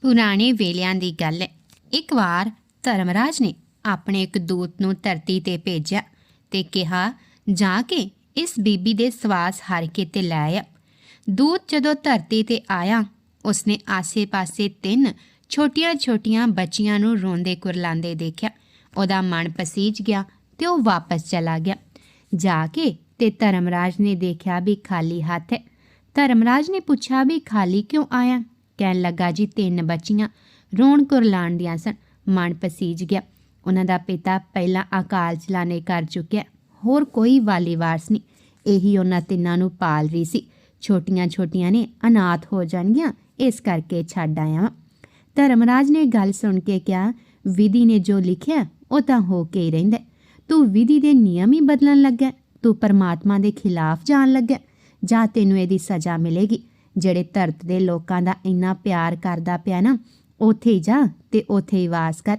ਪੁਰਾਣੇ ਵੇਲਿਆਂ ਦੀ ਗੱਲ ਹੈ। ਇੱਕ ਵਾਰ ਧਰਮਰਾਜ ਨੇ ਆਪਣੇ ਇੱਕ ਦੂਤ ਨੂੰ ਧਰਤੀ ਤੇ ਭੇਜਿਆ ਤੇ ਕਿਹਾ, ਜਾ ਕੇ ਇਸ ਬੀਬੀ ਦੇ ਸਵਾਸ ਹਰ ਕੇ ਤੇ ਲੈ ਆ। ਦੂਤ ਜਦੋਂ ਧਰਤੀ ਤੇ ਆਇਆ, ਉਸਨੇ ਆਸੇ-ਪਾਸੇ ਤਿੰਨ ਛੋਟੀਆਂ-ਛੋਟੀਆਂ ਬੱਚੀਆਂ ਨੂੰ ਰੋਂਦੇ ਕੁਰਲਾਉਂਦੇ ਦੇਖਿਆ। ਉਹਦਾ ਮਨ ਪਸੀਜ ਗਿਆ ਤੇ ਉਹ ਵਾਪਸ ਚਲਾ ਗਿਆ। ਜਾ ਕੇ ਤੇ ਧਰਮਰਾਜ ਨੇ ਦੇਖਿਆ ਵੀ ਖਾਲੀ ਹੱਥ ਹੈ। ਧਰਮਰਾਜ ਨੇ ਪੁੱਛਿਆ ਵੀ ਖਾਲੀ ਕਿਉਂ ਆਇਆ? ਕਹਿਣ ਲੱਗਾ, ਜੀ, ਤਿੰਨ ਬੱਚੀਆਂ ਰੋਣ ਕੁਰਲਾਣ ਦੀਆਂ ਸਨ। ਮਨ ਪਸੀਜ ਗਿਆ। ਉਹਨਾਂ ਦਾ ਪਿਤਾ ਪਹਿਲਾਂ ਅਕਾਲ ਚਲਾਣੇ ਕਰ ਚੁੱਕਿਆ। ਹੋਰ ਕੋਈ ਵਾਲੀ ਵਾਰਸ ਨਹੀਂ। ਇਹੀ ਉਹਨਾਂ ਤਿੰਨਾਂ ਨੂੰ ਪਾਲ ਰਹੀ ਸੀ। ਛੋਟੀਆਂ ਛੋਟੀਆਂ ਨੇ ਅਨਾਥ ਹੋ ਜਾਣਗੀਆਂ, ਇਸ ਕਰਕੇ ਛੱਡ ਆਇਆ ਵਾਂ। ਧਰਮਰਾਜ ਨੇ ਗੱਲ ਸੁਣ ਕੇ ਕਿਹਾ, ਵਿਧੀ ਨੇ ਜੋ ਲਿਖਿਆ, ਉਹ ਤਾਂ ਹੋ ਕੇ ਹੀ ਰਹਿੰਦਾ ਤੂੰ ਵਿਧੀ ਦੇ ਨਿਯਮ ਹੀ ਬਦਲਣ ਲੱਗਾ ਤੂੰ ਪਰਮਾਤਮਾ ਦੇ ਖਿਲਾਫ ਜਾਣ ਲੱਗਾ ਜਾਂ ਤੈਨੂੰ ਇਹਦੀ ਸਜ਼ਾ ਮਿਲੇਗੀ? ਜਿਹੜੇ ਧਰਤ ਦੇ ਲੋਕਾਂ ਦਾ ਇੰਨਾ ਪਿਆਰ ਕਰਦਾ ਪਿਆ ਨਾ, ਉਥੇ ਹੀ ਜਾ ਤੇ ਉਥੇ ਹੀ ਵਾਸ ਕਰ।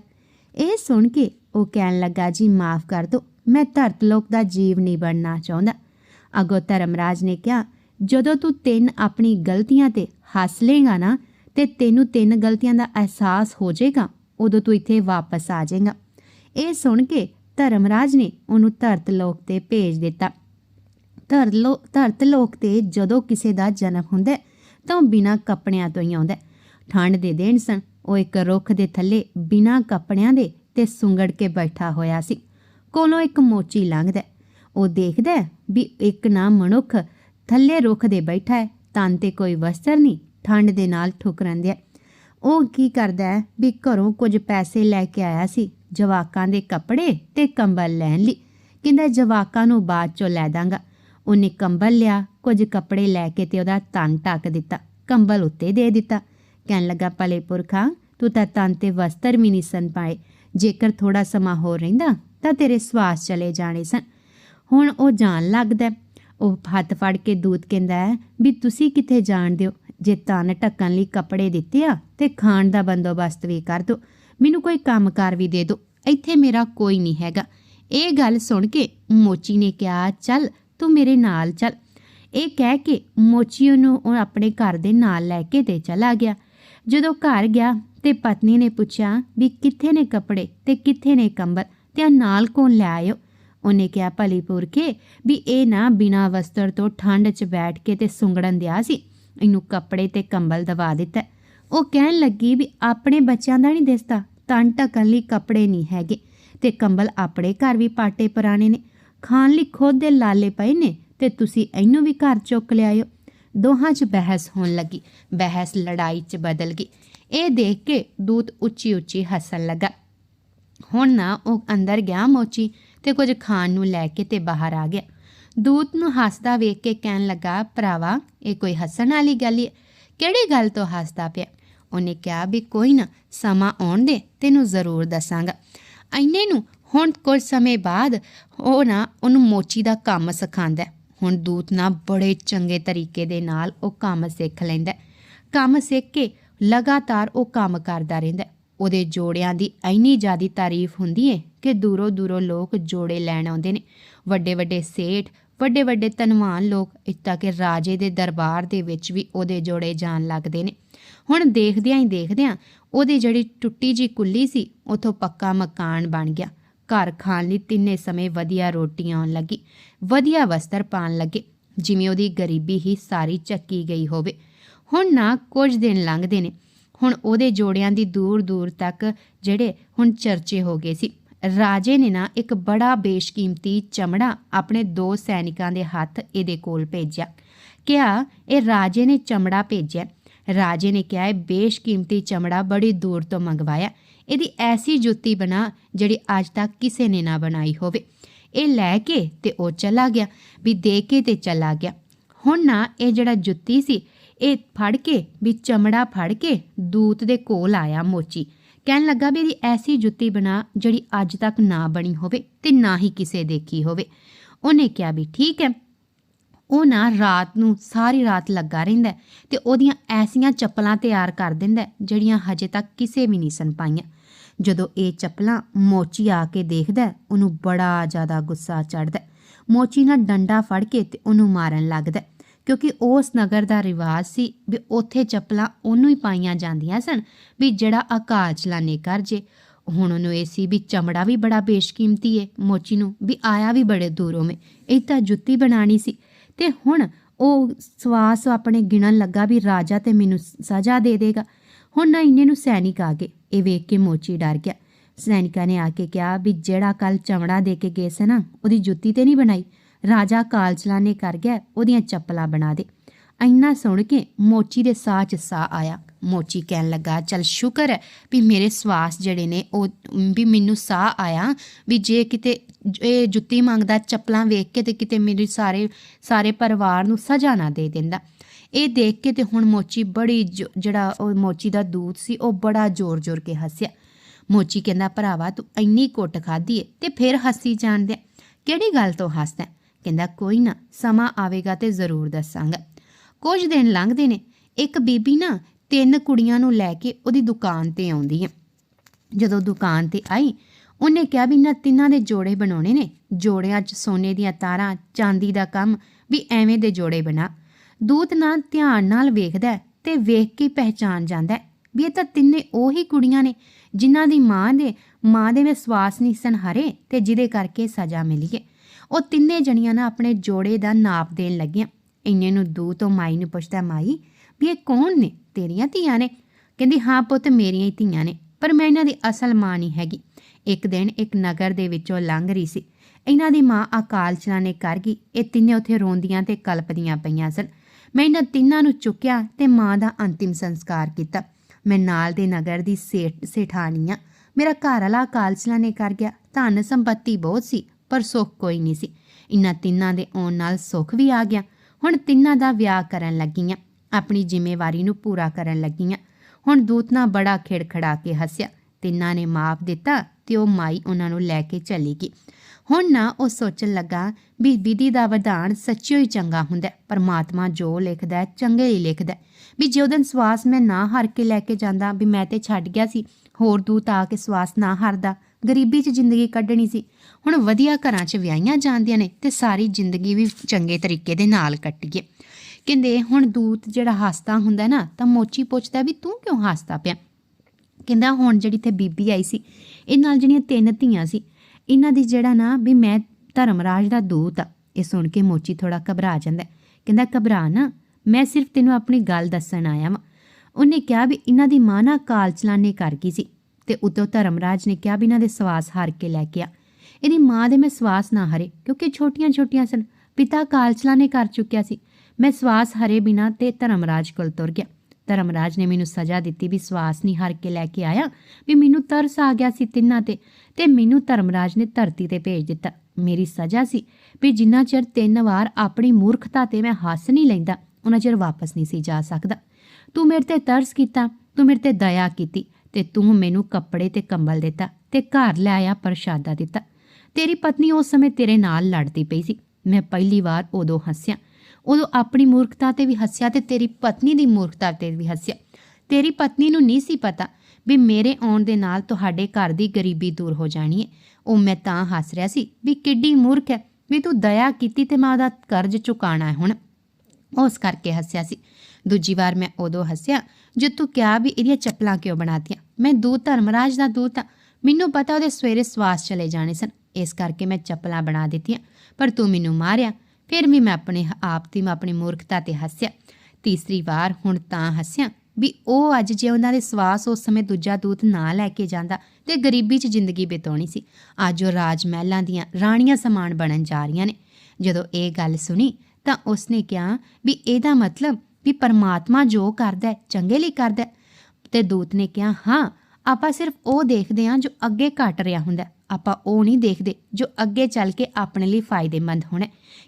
ਇਹ ਸੁਣ ਕੇ ਉਹ ਕਹਿਣ ਲੱਗਾ, ਜੀ, ਮਾਫ ਕਰ ਦੋ, ਮੈਂ ਧਰਤ ਲੋਕ ਦਾ ਜੀਵ ਨਹੀਂ ਬਣਨਾ ਚਾਹੁੰਦਾ। ਅਗੋ ਧਰਮਰਾਜ ਨੇ ਕਿਹਾ, ਜਦੋਂ ਤੂੰ ਤਿੰਨ ਆਪਣੀ ਗਲਤੀਆਂ ਤੇ ਹੱਸ ਲੇਗਾ ਨਾ, ਤੇ ਤੈਨੂੰ ਤਿੰਨ ਗਲਤੀਆਂ ਦਾ ਅਹਿਸਾਸ ਹੋ ਜਾਏਗਾ, ਉਦੋਂ ਤੂੰ ਇੱਥੇ ਵਾਪਸ ਆ ਜਾਏਗਾ। ਇਹ ਸੁਣ ਕੇ ਧਰਮਰਾਜ ਨੇ ਉਹਨੂੰ ਧਰਤ ਲੋਕ ਤੇ ਭੇਜ ਦਿੱਤਾ। ਧਰਤ ਲੋ ਧਰਤ ਲੋਕ ਤੇ ਜਦੋਂ ਕਿਸੇ ਦਾ ਜਨਮ ਹੁੰਦਾ ਤਾਂ ਉਹ ਬਿਨਾਂ ਕੱਪੜਿਆਂ ਤੋਂ ਹੀ ਆਉਂਦਾ ਠੰਡ ਦੇ ਦਿਨ ਸਨ, ਉਹ ਇੱਕ ਰੁੱਖ ਦੇ ਥੱਲੇ ਬਿਨਾਂ ਕੱਪੜਿਆਂ ਦੇ ਤੇ ਸੁੰਗੜ ਕੇ ਬੈਠਾ ਹੋਇਆ ਸੀ। ਕੋਲੋਂ ਇੱਕ ਮੋਚੀ ਲੰਘਦਾ ਉਹ ਦੇਖਦਾ ਵੀ ਇੱਕ ਨਾ ਮਨੁੱਖ ਥੱਲੇ ਰੁੱਖ ਦੇ ਬੈਠਾ ਹੈ, ਤਨ ਤੇ ਕੋਈ ਵਸਤਰ ਨਹੀਂ, ਠੰਡ ਦੇ ਨਾਲ ਠੁਕਰਨ ਦਿਆ ਉਹ ਕੀ ਕਰਦਾ ਹੈ ਵੀ ਘਰੋਂ ਕੁਝ ਪੈਸੇ ਲੈ ਕੇ ਆਇਆ ਸੀ, ਜਵਾਕਾਂ ਦੇ ਕੱਪੜੇ ਤੇ ਕੰਬਲ ਲੈਣ ਲਈ। ਕਹਿੰਦਾ, ਜਵਾਕਾਂ ਨੂੰ ਬਾਅਦ ਚੋਂ ਲੈ ਦਾਂਗਾ। ਉਹਨੇ ਕੰਬਲ ਲਿਆ, ਕੁਝ ਕੱਪੜੇ ਲੈ ਕੇ ਤੇ ਉਹਦਾ ਤਨ ਢੱਕ ਦਿੱਤਾ। ਕੰਬਲ ਉੱਤੇ ਦੇ ਦਿੱਤਾ। ਕਹਿਣ ਲੱਗਾ, ਭਲੇ ਪੁਰਖਾ, ਤੂੰ ਤਾਂ ਤਨ ਤੇ ਵਸਤਰ ਵੀ ਨਹੀਂ ਸਨ ਪਾਏ। ਜੇਕਰ ਥੋੜਾ ਸਮਾਂ ਹੋਰ ਰਹਿੰਦਾ, ਤਾਂ ਤੇਰੇ ਸਵਾਸ ਚਲੇ ਜਾਣੇ ਸਨ। ਹੁਣ ਉਹ ਜਾਣ ਲੱਗਦਾ। ਉਹ ਹੱਥ ਫੜ ਕੇ ਦੂਤ ਕਹਿੰਦਾ ਹੈ ਵੀ ਤੁਸੀਂ ਕਿੱਥੇ ਜਾਣਦੇ ਹੋ? ਜੇ ਤਨ ਢੱਕਣ ਲਈ ਕੱਪੜੇ ਦਿੱਤੇ ਆ, ਤੇ ਖਾਣ ਦਾ ਬੰਦੋਬਸਤ ਵੀ ਕਰ ਦਿਓ ਮੈਨੂੰ ਕੋਈ ਕੰਮਕਾਰ ਵੀ ਦੇ ਦਿਓ ਇੱਥੇ ਮੇਰਾ ਕੋਈ ਨਹੀਂ ਹੈਗਾ। ਇਹ ਗੱਲ ਸੁਣ ਕੇ ਮੋਚੀ ਨੇ ਕਿਹਾ, ਚੱਲ ਤੂੰ ਮੇਰੇ ਨਾਲ ਚੱਲ। ਇਹ ਕਹਿ ਕੇ ਮੋਚੀ ਨੂੰ ਉਹ ਆਪਣੇ ਘਰ ਦੇ ਨਾਲ ਲੈ ਕੇ ਤੇ ਚਲਾ ਗਿਆ। ਜਦੋਂ ਘਰ ਗਿਆ ਤੇ ਪਤਨੀ ਨੇ ਪੁੱਛਿਆ ਵੀ ਕਿੱਥੇ ਨੇ ਕੱਪੜੇ ਤੇ ਕਿੱਥੇ ਨੇ ਕੰਬਲ? ਤੇ ਆਹ ਨਾਲ ਕੌਣ ਲੈ ਆਇਓ। ਉਹਨੇ ਕਿਹਾ ਭਲੀ ਪੁਰਖੇ, ਵੀ ਇਹ ਨਾ ਬਿਨਾ ਵਸਤਰ ਤੋਂ ਠੰਡ 'ਚ ਬੈਠ ਕੇ ਤੇ ਸੁੰਗੜਨ ਦਿਆ ਸੀ। ਇਹਨੂੰ ਕੱਪੜੇ ਤੇ ਕੰਬਲ ਦਵਾ ਦਿੱਤਾ। ਉਹ ਕਹਿਣ ਲੱਗੀ ਵੀ ਆਪਣੇ ਬੱਚਿਆਂ ਦਾ ਨਹੀਂ ਦਿਸਦਾ। ਤਨ ਢੱਕਣ ਲਈ ਕੱਪੜੇ ਨਹੀਂ ਹੈਗੇ। ਤੇ ਕੰਬਲ ਆਪਣੇ ਘਰ ਵੀ ਪਾਟੇ ਪੁਰਾਣੇ ਨੇ। ਖਾਣ ਲਈ ਖੁਦ ਦੇ ਲਾਲੇ ਪਏ ਨੇ ਤੇ ਤੁਸੀਂ ਇਹਨੂੰ ਵੀ ਘਰ ਚੁੱਕ ਲਿਆਇਓ। ਦੋਹਾਂ 'ਚ ਬਹਿਸ ਹੋਣ ਲੱਗੀ। ਬਹਿਸ ਲੜਾਈ 'ਚ ਬਦਲ ਗਈ। ਇਹ ਦੇਖ ਕੇ ਦੂਤ ਉੱਚੀ ਉੱਚੀ ਹੱਸਣ ਲੱਗਾ। ਹੁਣ ਨਾ ਉਹ ਅੰਦਰ ਗਿਆ ਮੋਚੀ ਤੇ ਕੁਝ ਖਾਣ ਨੂੰ ਲੈ ਕੇ ਤੇ ਬਾਹਰ ਆ ਗਿਆ। ਦੂਤ ਨੂੰ ਹੱਸਦਾ ਵੇਖ ਕੇ ਕਹਿਣ ਲੱਗਾ, ਭਰਾਵਾ, ਇਹ ਕੋਈ ਹੱਸਣ ਵਾਲੀ ਗੱਲ ਹੈ ਕਿਹੜੀ ਗੱਲ ਤੋਂ ਹੱਸਦਾ ਪਿਆ? ਉਹਨੇ ਕਿਹਾ ਵੀ ਕੋਈ ਨਾ, ਸਮਾਂ ਆਉਣ ਦੇ, ਤੈਨੂੰ ਜ਼ਰੂਰ ਦੱਸਾਂਗਾ। ਐਨੇ ਨੂੰ ਹੁਣ ਕੁਝ ਸਮੇਂ ਬਾਅਦ ਉਹ ਨਾ ਉਹਨੂੰ ਮੋਚੀ ਦਾ ਕੰਮ ਸਿਖਾਉਂਦਾ ਹੁਣ ਦੂਤ ਨਾ ਬੜੇ ਚੰਗੇ ਤਰੀਕੇ ਦੇ ਨਾਲ ਉਹ ਕੰਮ ਸਿੱਖ ਲੈਂਦਾ ਕੰਮ ਸਿੱਖ ਕੇ ਲਗਾਤਾਰ ਉਹ ਕੰਮ ਕਰਦਾ ਰਹਿੰਦਾ ਉਹਦੇ ਜੋੜਿਆਂ ਦੀ ਇੰਨੀ ਜ਼ਿਆਦੀ ਤਾਰੀਫ ਹੁੰਦੀ ਹੈ ਕਿ ਦੂਰੋਂ ਦੂਰੋਂ ਲੋਕ ਜੋੜੇ ਲੈਣ ਆਉਂਦੇ ਨੇ। ਵੱਡੇ ਵੱਡੇ ਸੇਠ, ਵੱਡੇ ਵੱਡੇ ਧਨਵਾਨ ਲੋਕ ਇੱਤਾ ਕਿ ਰਾਜੇ ਦੇ ਦਰਬਾਰ ਦੇ ਵਿੱਚ ਵੀ ਉਹਦੇ ਜੋੜੇ ਜਾਣ ਲੱਗਦੇ ਨੇ। ਹੁਣ ਦੇਖਦਿਆਂ ਹੀ ਦੇਖਦਿਆਂ ਉਹਦੀ ਜਿਹੜੀ ਟੁੱਟੀ ਜੀ ਕੁੱਲੀ ਸੀ, ਉਥੋਂ ਪੱਕਾ ਮਕਾਨ ਬਣ ਗਿਆ। ਘਰ ਖਾਣ ਲਈ ਤਿੰਨੇ ਸਮੇਂ ਵਧੀਆ ਰੋਟੀ ਆਉਣ ਲੱਗੀ। ਵਧੀਆ ਵਸਤਰ ਪਾਣ ਲੱਗੇ। ਜਿਵੇਂ ਉਹਦੀ ਗਰੀਬੀ ਹੀ ਸਾਰੀ ਚੱਕੀ ਗਈ ਹੋਵੇ। ਹੁਣ ਨਾ ਕੁਝ ਦਿਨ ਲੰਘਦੇ ਨੇ। ਹੁਣ ਉਹਦੇ ਜੋੜਿਆਂ ਦੀ ਦੂਰ ਦੂਰ ਤੱਕ ਜਿਹੜੇ ਹੁਣ ਚਰਚੇ ਹੋ ਗਏ ਸੀ। ਰਾਜੇ ਨੇ ਨਾ ਇੱਕ ਬੜਾ ਬੇਸ਼ਕੀਮਤੀ ਚਮੜਾ ਆਪਣੇ ਦੋ ਸੈਨਿਕਾਂ ਦੇ ਹੱਥ ਇਹਦੇ ਕੋਲ ਭੇਜਿਆ। ਕਿਹਾ, ਇਹ ਰਾਜੇ ਨੇ ਚਮੜਾ ਭੇਜਿਆ। ਰਾਜੇ ਨੇ ਕਿਹਾ, ਇਹ ਬੇਸ਼ਕੀਮਤੀ ਚਮੜਾ ਬੜੀ ਦੂਰ ਤੋਂ ਮੰਗਵਾਇਆ। ਇਹਦੀ ਐਸੀ ਜੁੱਤੀ ਬਣਾ ਜਿਹੜੀ ਅੱਜ ਤੱਕ ਕਿਸੇ ਨੇ ਨਾ ਬਣਾਈ ਹੋਵੇ। ਇਹ ਲੈ ਕੇ ਤੇ ਉਹ ਚਲਾ ਗਿਆ, ਵੀ ਦੇ ਕੇ ਤੇ ਚਲਾ ਗਿਆ। ਹੁਣ ਨਾ ਇਹ ਜਿਹੜਾ ਜੁੱਤੀ ਸੀ, ਇਹ ਫੜ ਕੇ, ਵੀ ਚਮੜਾ ਫੜ ਕੇ ਦੂਤ ਦੇ ਕੋਲ ਆਇਆ ਮੋਚੀ। ਕਹਿਣ ਲੱਗਾ ਵੀ ਇਹਦੀ ਐਸੀ ਜੁੱਤੀ ਬਣਾ ਜਿਹੜੀ ਅੱਜ ਤੱਕ ਨਾ ਬਣੀ ਹੋਵੇ ਤੇ ਨਾ ਹੀ ਕਿਸੇ ਦੇਖੀ ਹੋਵੇ। ਉਹਨੇ ਕਿਹਾ ਵੀ ਠੀਕ ਹੈ। ਉਹ ਨਾ ਰਾਤ ਨੂੰ ਸਾਰੀ ਰਾਤ ਲੱਗਾ ਰਹਿੰਦਾ ਹੈ ਤੇ ਉਹਦੀਆਂ ਐਸੀਆਂ ਚੱਪਲਾਂ ਤਿਆਰ ਕਰ ਦਿੰਦਾ ਜਿਹੜੀਆਂ ਹਜੇ ਤੱਕ ਕਿਸੇ ਵੀ ਨਹੀਂ ਸਨ ਪਾਈਆਂ। ਜਦੋਂ ਇਹ ਚੱਪਲਾਂ ਮੋਚੀ ਆ ਕੇ ਦੇਖਦਾ ਉਹਨੂੰ ਬੜਾ ਜ਼ਿਆਦਾ ਗੁੱਸਾ ਚੜਦਾ ਮੋਚੀ ਨਾਲ ਡੰਡਾ ਫੜ ਕੇ ਤੇ ਉਹਨੂੰ ਮਾਰਨ ਲੱਗਦਾ ਕਿਉਂਕਿ ਉਸ ਨਗਰ ਦਾ ਰਿਵਾਜ ਸੀ ਵੀ ਉੱਥੇ ਚੱਪਲਾਂ ਉਹਨੂੰ ਹੀ ਪਾਈਆਂ ਜਾਂਦੀਆਂ ਸਨ ਵੀ ਜਿਹੜਾ ਅਕਾਲ ਚਲਾਣੇ ਕਰ ਜੇ। ਹੁਣ ਉਹਨੂੰ ਇਹ ਸੀ ਵੀ ਚਮੜਾ ਵੀ ਬੜਾ ਬੇਸ਼ਕੀਮਤੀ ਏ, ਮੋਚੀ ਨੂੰ ਵੀ ਆਇਆ ਵੀ ਬੜੇ ਦੂਰੋਂ ਮੈਂ, ਇਹ ਤਾਂ ਜੁੱਤੀ ਬਣਾਣੀ ਸੀ। ਤੇ ਹੁਣ ਉਹ ਸਵਾਸ ਆਪਣੇ ਗਿਣਨ ਲੱਗਾ ਵੀ ਰਾਜਾ ਤੇ ਮੈਨੂੰ ਸਜ਼ਾ ਦੇ ਦੇਗਾ। ਹੁਣ ਨਾ ਇੰਨੇ ਨੂੰ ਸੈਨਿਕ ਆ ਗਏ। ਇਹ ਵੇਖ ਕੇ ਮੋਚੀ ਡਰ ਗਿਆ। ਸੈਨਿਕਾਂ ਨੇ ਆ ਕੇ ਕਿਹਾ ਵੀ ਜਿਹੜਾ ਕੱਲ ਚਮੜਾ ਦੇ ਕੇ ਗਏ ਸੀ ਨਾ, ਉਹਦੀ ਜੁੱਤੀ ਤੇ ਨਹੀਂ ਬਣਾਈ। ਰਾਜਾ ਕਾਲ ਨੇ ਕਰ ਗਿਆ, ਉਹਦੀਆਂ ਚੱਪਲਾਂ ਬਣਾ ਦੇ। ਇੰਨਾ ਸੁਣ ਕੇ ਮੋਚੀ ਦੇ ਸਾਹ 'ਚ ਸਾਹ ਆਇਆ। ਮੋਚੀ ਕਹਿਣ ਲੱਗਾ, ਚਲ ਸ਼ੁਕਰ ਹੈ ਵੀ ਮੇਰੇ ਸਵਾਸ ਜਿਹੜੇ ਨੇ, ਉਹ ਵੀ ਮੈਨੂੰ ਸਾਹ ਆਇਆ ਵੀ ਜੇ ਕਿਤੇ ਇਹ ਜੁੱਤੀ ਮੰਗਦਾ, ਚੱਪਲਾਂ ਵੇਖ ਕੇ ਤੇ ਕਿਤੇ ਮੇਰੇ ਸਾਰੇ ਸਾਰੇ ਪਰਿਵਾਰ ਨੂੰ ਸਜ਼ਾ ਨਾ ਦੇ ਦਿੰਦਾ। ਇਹ ਦੇਖ ਕੇ ਤੇ ਹੁਣ ਮੋਚੀ ਬੜੀ ਜੋ- ਜਿਹੜਾ ਉਹ ਮੋਚੀ ਦਾ ਦੂਤ ਸੀ, ਉਹ ਬੜਾ ਜ਼ੋਰ-ਜ਼ੋਰ ਕੇ ਹੱਸਿਆ। ਮੋਚੀ ਕਹਿੰਦਾ, ਭਰਾਵਾ, ਤੂੰ ਇੰਨੀ ਕੁੱਟ ਖਾਧੀ ਏ ਤੇ ਫਿਰ ਹੱਸੀ ਜਾਣਦੇ ਕਿਹੜੀ ਗੱਲ ਤੋਂ ਹੱਸਦਾ ਕਹਿੰਦਾ, ਕੋਈ ਨਾ, ਸਮਾਂ ਆਵੇਗਾ ਤੇ ਜ਼ਰੂਰ ਦੱਸਾਂਗਾ। ਕੁਝ ਦਿਨ ਲੰਘਦੇ ਨੇ, ਇੱਕ ਬੀਬੀ ਨਾ ਤਿੰਨ ਕੁੜੀਆਂ ਨੂੰ ਲੈ ਕੇ ਉਹਦੀ ਦੁਕਾਨ ਤੇ ਆਉਂਦੀ ਹੈ ਜਦੋਂ ਦੁਕਾਨ ਤੇ ਆਈ, ਉਹਨੇ ਕਿਹਾ ਵੀ ਨਾ, ਤਿੰਨਾਂ ਦੇ ਜੋੜੇ ਬਣਾਉਣੇ ਨੇ। ਜੋੜਿਆਂ 'ਚ ਸੋਨੇ ਦੀਆਂ ਤਾਰਾਂ, ਚਾਂਦੀ ਦਾ ਕੰਮ, ਵੀ ਐਵੇਂ ਦੇ ਜੋੜੇ ਬਣਾ। ਦੂਤ ਨਾ ਧਿਆਨ ਨਾਲ ਵੇਖਦਾ ਹੈ ਤੇ ਵੇਖ ਕੇ ਪਹਿਚਾਨ ਜਾਂਦਾ ਵੀ ਇਹ ਤਾਂ ਤਿੰਨੇ ਉਹੀ ਕੁੜੀਆਂ ਨੇ ਜਿਨ੍ਹਾਂ ਦੀ ਮਾਂ ਦੇ ਮਾਂ ਦੇ ਵਿਸ਼ਵਾਸ ਨਹੀਂ ਸਨ ਹਰੇ ਤੇ ਜਿਹਦੇ ਕਰਕੇ ਸਜ਼ਾ ਮਿਲੀ ਹੈ। ਉਹ ਤਿੰਨੇ ਜਣੀਆਂ ਨਾ ਆਪਣੇ ਜੋੜੇ ਦਾ ਨਾਪ ਦੇਣ ਲੱਗੀਆਂ। ਇੰਨੇ ਨੂੰ ਦੂਤ ਉਹ ਮਾਈ ਨੂੰ ਪੁੱਛਦਾ, ਮਾਈ, ਵੀ ਇਹ ਕੌਣ ਨੇ? ਤੇਰੀਆਂ ਧੀਆਂ ਨੇ? ਕਹਿੰਦੀ, ਹਾਂ ਪੁੱਤ, ਮੇਰੀਆਂ ਹੀ ਧੀਆਂ ਨੇ, ਪਰ ਮੈਂ ਇਹਨਾਂ ਦੀ ਅਸਲ ਮਾਂ ਨਹੀਂ ਹੈਗੀ। ਇੱਕ ਦਿਨ ਇੱਕ ਨਗਰ ਦੇ ਵਿੱਚੋਂ ਲੰਘ ਰਹੀ ਸੀ। ਇਹਨਾਂ ਦੀ ਮਾਂ ਅਕਾਲ ਚਲਾਣੇ ਕਰ ਗਈ। ਇਹ ਤਿੰਨੇ ਉੱਥੇ ਰੋਂਦੀਆਂ ਤੇ ਕਲਪਦੀਆਂ ਪਈਆਂ ਸਨ। ਮੈਂ ਇਹਨਾਂ ਤਿੰਨਾਂ ਨੂੰ ਚੁੱਕਿਆ ਤੇ ਮਾਂ ਦਾ ਅੰਤਿਮ ਸੰਸਕਾਰ ਕੀਤਾ। ਮੈਂ ਨਾਲ ਦੇ ਨਗਰ ਦੀ ਸੇਠ ਸੇਠਾਣੀ ਆ ਮੇਰਾ ਘਰ ਵਾਲਾ ਅਕਾਲ ਨੇ ਕਰ ਗਿਆ। ਧਨ ਸੰਪਤੀ ਬਹੁਤ ਸੀ, ਪਰ ਸੁੱਖ ਕੋਈ ਨਹੀਂ ਸੀ। ਇਹਨਾਂ ਤਿੰਨਾਂ ਦੇ ਆਉਣ ਨਾਲ ਸੁੱਖ ਵੀ ਆ ਗਿਆ। ਹੁਣ ਤਿੰਨਾਂ ਦਾ ਵਿਆਹ ਕਰਨ ਲੱਗੀਆਂ। ਆਪਣੀ ਜ਼ਿੰਮੇਵਾਰੀ ਨੂੰ ਪੂਰਾ ਕਰਨ ਲੱਗੀਆਂ। ਹੁਣ ਦੂਤਨਾ ਬੜਾ ਖਿੜਖੜਾ ਕੇ ਹੱਸਿਆ। ਤਿੰਨਾਂ ਨੇ ਮਾਫ ਦਿੱਤਾ ਤੇ ਉਹ ਮਾਈ ਉਹਨਾਂ ਨੂੰ ਲੈ ਕੇ ਚਲੀ ਗਈ। ਹੁਣ ਨਾ ਉਹ ਸੋਚਣ ਲੱਗਾ ਵੀ ਵਿਧੀ ਦਾ ਵਿਧਾਨ ਸੱਚਿਓ ਹੀ ਚੰਗਾ ਹੁੰਦਾ ਪਰਮਾਤਮਾ ਜੋ ਲਿਖਦਾ ਹੈ, ਚੰਗੇ ਹੀ ਲਿਖਦਾ ਵੀ ਜੇ ਉਹਦਨ ਸਵਾਸ ਮੈਂ ਨਾ ਹਾਰ ਕੇ ਲੈ ਕੇ ਜਾਂਦਾ, ਵੀ ਮੈਂ ਤੇ ਛੱਡ ਗਿਆ ਸੀ, ਹੋਰ ਦੂਤ ਆ ਕੇ ਸਵਾਸ ਨਾ ਹਾਰਦਾ, ਗਰੀਬੀ 'ਚ ਜ਼ਿੰਦਗੀ ਕੱਢਣੀ ਸੀ। ਹੁਣ ਵਧੀਆ ਘਰਾਂ 'ਚ ਵਿਆਹੀਆਂ ਜਾਂਦੀਆਂ ਨੇ ਤੇ ਸਾਰੀ ਜ਼ਿੰਦਗੀ ਵੀ ਚੰਗੇ ਤਰੀਕੇ ਦੇ ਨਾਲ ਕੱਟੀਏ। ਕਹਿੰਦੇ ਹੁਣ ਦੂਤ ਜਿਹੜਾ ਹੱਸਦਾ ਹੁੰਦਾ ਨਾ, ਤਾਂ ਮੋਚੀ ਪੁੱਛਦਾ ਵੀ ਤੂੰ ਕਿਉਂ ਹੱਸਦਾ ਪਿਆ? ਕਹਿੰਦਾ ਹੁਣ ਜਿਹੜੀ ਤੇ ਬੀਬੀ ਆਈ ਸੀ, ਇਹ ਨਾਲ ਜਿਹੜੀਆਂ ਤਿੰਨ ਧੀਆਂ ਸੀ, ਇਹਨਾਂ ਦੀ ਜਿਹੜਾ ਨਾ ਵੀ ਮੈਂ ਧਰਮਰਾਜ ਦਾ ਦੂਤ ਆ, ਇਹ ਸੁਣ ਕੇ ਮੋਚੀ ਥੋੜਾ ਘਬਰਾ ਜਾਂਦਾ ਕਹਿੰਦਾ, ਘਬਰਾ ਨਾ, ਮੈਂ ਸਿਰਫ ਤੈਨੂੰ ਆਪਣੀ ਗੱਲ ਦੱਸਣ ਆਇਆ ਵਾਂ। ਉਹਨੇ ਕਿਹਾ ਵੀ ਇਹਨਾਂ ਦੀ ਮਾਂ ਨਾ ਕਾਲ ਚਲਾਣੇ ਕਰ ਗਈ ਸੀ ਤੇ ਉਤੋਂ ਧਰਮਰਾਜ ਨੇ ਕਿਹਾ ਵੀ ਇਹਨਾਂ ਦੇ ਸਵਾਸ ਹਾਰ ਕੇ ਲੈ ਕੇ ਆ। ਇਹਦੀ ਮਾਂ ਦੇ ਮੈਂ ਸਵਾਸ ਨਾ ਹਰੇ, ਕਿਉਂਕਿ ਛੋਟੀਆਂ-ਛੋਟੀਆਂ ਸਨ। ਪਿਤਾ ਕਾਲ ਚਲਾਣੇ ਕਰ ਚੁੱਕਿਆ ਸੀ। ਮੈਂ ਸਵਾਸ ਹਰੇ ਬਿਨਾ ਤੇ ਧਰਮਰਾਜ ਕੋਲ ਤੁਰ ਗਿਆ। ਧਰਮਰਾਜ ਨੇ ਮੈਨੂੰ ਸਜ਼ਾ ਦਿੱਤੀ ਵੀ ਸਵਾਸ ਨਹੀਂ ਹਰ ਕੇ ਲੈ ਕੇ ਆਇਆ, ਵੀ ਮੈਨੂੰ ਤਰਸ ਆ ਗਿਆ ਸੀ ਤਿੰਨਾਂ ਤੇ ਤੇ ਮੈਨੂੰ ਧਰਮਰਾਜ ਨੇ ਧਰਤੀ ਤੇ ਭੇਜ ਦਿੱਤਾ। ਮੇਰੀ ਸਜ਼ਾ ਸੀ ਵੀ ਜਿੰਨਾ ਚਿਰ ਤਿੰਨ ਵਾਰ ਆਪਣੀ ਮੂਰਖਤਾ ਤੇ ਮੈਂ ਹੱਸ ਨਹੀਂ ਲੈਂਦਾ, ਉਹਨਾਂ ਚਿਰ ਵਾਪਸ ਨਹੀਂ ਸੀ ਜਾ ਸਕਦਾ। ਤੂੰ ਮੇਰੇ ਤੇ ਤਰਸ ਕੀਤਾ, ਤੂੰ ਮੇਰੇ ਤੇ ਦਇਆ ਕੀਤੀ, ਤੇ ਤੂੰ ਮੈਨੂੰ ਕੱਪੜੇ ਤੇ ਕੰਬਲ ਦਿੱਤਾ, ਤੇ ਘਰ ਲੈ ਆਇਆ ਪ੍ਰਸ਼ਾਦਾ ਦਿੱਤਾ। ਤੇਰੀ ਪਤਨੀ ਉਸ ਸਮੇਂ ਤੇਰੇ ਨਾਲ ਲੜਦੀ ਪਈ ਸੀ। ਮੈਂ ਪਹਿਲੀ ਵਾਰ ਉਦੋਂ ਹੱਸਿਆ ਉਦੋਂ ਆਪਣੀ ਮੂਰਖਤਾ ਤੇ ਵੀ ਹੱਸਿਆ ਤੇ ਤੇਰੀ ਪਤਨੀ ਦੀ ਮੂਰਖਤਾ ਤੇ ਵੀ ਹੱਸਿਆ। ਤੇਰੀ ਪਤਨੀ ਨੂੰ ਨਹੀਂ ਸੀ ਪਤਾ ਵੀ ਮੇਰੇ ਆਉਣ ਦੇ ਨਾਲ ਤੁਹਾਡੇ ਘਰ ਦੀ ਗਰੀਬੀ ਦੂਰ ਹੋ ਜਾਣੀ ਹੈ। ਉਹ ਮੈਂ ਤਾਂ ਹੱਸ ਰਿਹਾ ਸੀ ਵੀ ਕਿੱਡੀ ਮੂਰਖ ਹੈ, ਵੀ ਤੂੰ ਦਇਆ ਕੀਤੀ ਤੇ ਮੈਂ ਉਹਦਾ ਕਰਜ਼ ਚੁਕਾਣਾ ਹੈ ਹੁਣ। ਉਸ ਕਰਕੇ ਹੱਸਿਆ ਸੀ। ਦੂਜੀ ਵਾਰ ਮੈਂ ਉਦੋਂ ਹੱਸਿਆ ਜਦ ਤੂੰ ਕਿਹਾ ਵੀ ਇਹਦੀਆਂ ਚੱਪਲਾਂ ਕਿਉਂ ਬਣਾਤੀਆਂ? ਮੈਂ ਦੂਤ ਧਰਮਰਾਜ ਦਾ ਦੂਤ ਹਾਂ। ਮੈਨੂੰ ਪਤਾ ਉਹਦੇ ਸਵੇਰੇ ਸਵਾਸ ਚਲੇ ਜਾਣੇ ਸਨ। ਇਸ ਕਰਕੇ ਮੈਂ ਚੱਪਲਾਂ ਬਣਾ ਦਿੱਤੀਆਂ, ਪਰ ਤੂੰ ਮੈਨੂੰ ਮਾਰਿਆ। ਫਿਰ ਵੀ ਮੈਂ ਆਪਣੇ ਆਪ ਤੇ ਮੈਂ ਆਪਣੀ ਮੂਰਖਤਾ ਤੇ ਹੱਸਿਆ। ਤੀਸਰੀ ਵਾਰ ਹੁਣ ਤਾਂ ਹੱਸਿਆ ਵੀ ਉਹ ਅੱਜ ਜੇ ਉਹਨਾਂ ਦੇ ਸਵਾਸ ਉਸ ਸਮੇਂ ਦੂਜਾ ਦੂਤ ਨਾ ਲੈ ਕੇ ਜਾਂਦਾ ਤੇ ਗਰੀਬੀ 'ਚ ਜ਼ਿੰਦਗੀ ਬਿਤਾਉਣੀ ਸੀ। ਅੱਜ ਉਹ ਰਾਜ ਮਹਿਲਾਂ ਦੀਆਂ ਰਾਣੀਆਂ ਸਮਾਨ ਬਣਨ ਜਾ ਰਹੀਆਂ ਨੇ। ਜਦੋਂ ਇਹ ਗੱਲ ਸੁਣੀ ਤਾਂ ਉਸਨੇ ਕਿਹਾ ਵੀ ਇਹਦਾ ਮਤਲਬ ਵੀ ਪਰਮਾਤਮਾ ਜੋ ਕਰਦਾ ਹੈ, ਚੰਗੇ ਲਈ ਕਰਦਾ ਹੈ। ਤੇ ਦੂਤ ਨੇ ਕਿਹਾ, ਹਾਂ, ਆਪਾਂ ਸਿਰਫ ਉਹ ਦੇਖਦੇ ਹਾਂ ਜੋ ਅੱਗੇ ਘਟ ਰਿਹਾ ਹੁੰਦਾ ਆਪਾਂ ਉਹ ਨਹੀਂ ਦੇਖਦੇ ਜੋ ਅੱਗੇ ਚੱਲ ਕੇ ਆਪਣੇ ਲਈ ਫਾਇਦੇਮੰਦ ਹੋਣਾ।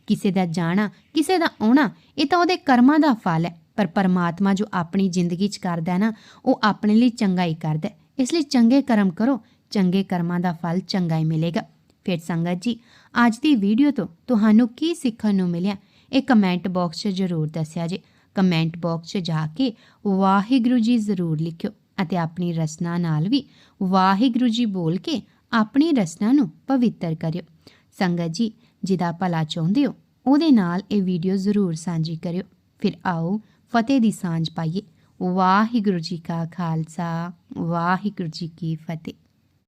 ਕਿਸੇ ਦਾ ਜਾਣਾ, ਕਿਸੇ ਦਾ ਆਉਣਾ, ਇਹ ਤਾਂ ਉਹਦੇ ਕਰਮਾਂ ਦਾ ਫਲ ਹੈ। ਪਰ ਪਰਮਾਤਮਾ ਜੋ ਆਪਣੀ ਜ਼ਿੰਦਗੀ 'ਚ ਕਰਦਾ ਹੈ ਨਾ, ਉਹ ਆਪਣੇ ਲਈ ਚੰਗਾ ਹੀ ਕਰਦਾ ਇਸ ਲਈ ਚੰਗੇ ਕਰਮ ਕਰੋ, ਚੰਗੇ ਕਰਮਾਂ ਦਾ ਫਲ ਚੰਗਾ ਹੀ ਮਿਲੇਗਾ। ਫਿਰ ਸੰਗਤ ਜੀ, ਅੱਜ ਦੀ ਵੀਡੀਓ ਤੋਂ ਤੁਹਾਨੂੰ ਕੀ ਸਿੱਖਣ ਨੂੰ ਮਿਲਿਆ, ਇਹ ਕਮੈਂਟ ਬਾਕਸ 'ਚ ਜ਼ਰੂਰ ਦੱਸਿਆ ਜੇ। ਕਮੈਂਟ ਬਾਕਸ 'ਚ ਜਾ ਕੇ ਵਾਹਿਗੁਰੂ ਜੀ ਜ਼ਰੂਰ ਲਿਖਿਓ ਅਤੇ ਆਪਣੀ ਰਚਨਾ ਨਾਲ ਵੀ ਵਾਹਿਗੁਰੂ ਜੀ ਬੋਲ ਕੇ ਆਪਣੀ ਰਸਨਾ ਨੂੰ ਪਵਿੱਤਰ ਕਰਿਓ। ਸੰਗਤ ਜੀ, ਜਿਹਦਾ ਭਲਾ ਚਾਹੁੰਦੇ ਹੋ, ਉਹਦੇ ਨਾਲ ਇਹ ਵੀਡੀਓ ਜ਼ਰੂਰ ਸਾਂਝੀ ਕਰਿਓ। ਫਿਰ ਆਓ ਫਤਿਹ ਦੀ ਸਾਂਝ ਪਾਈਏ। ਵਾਹਿਗੁਰੂ ਜੀ ਕਾ ਖਾਲਸਾ, ਵਾਹਿਗੁਰੂ ਜੀ ਕੀ ਫਤਿਹ।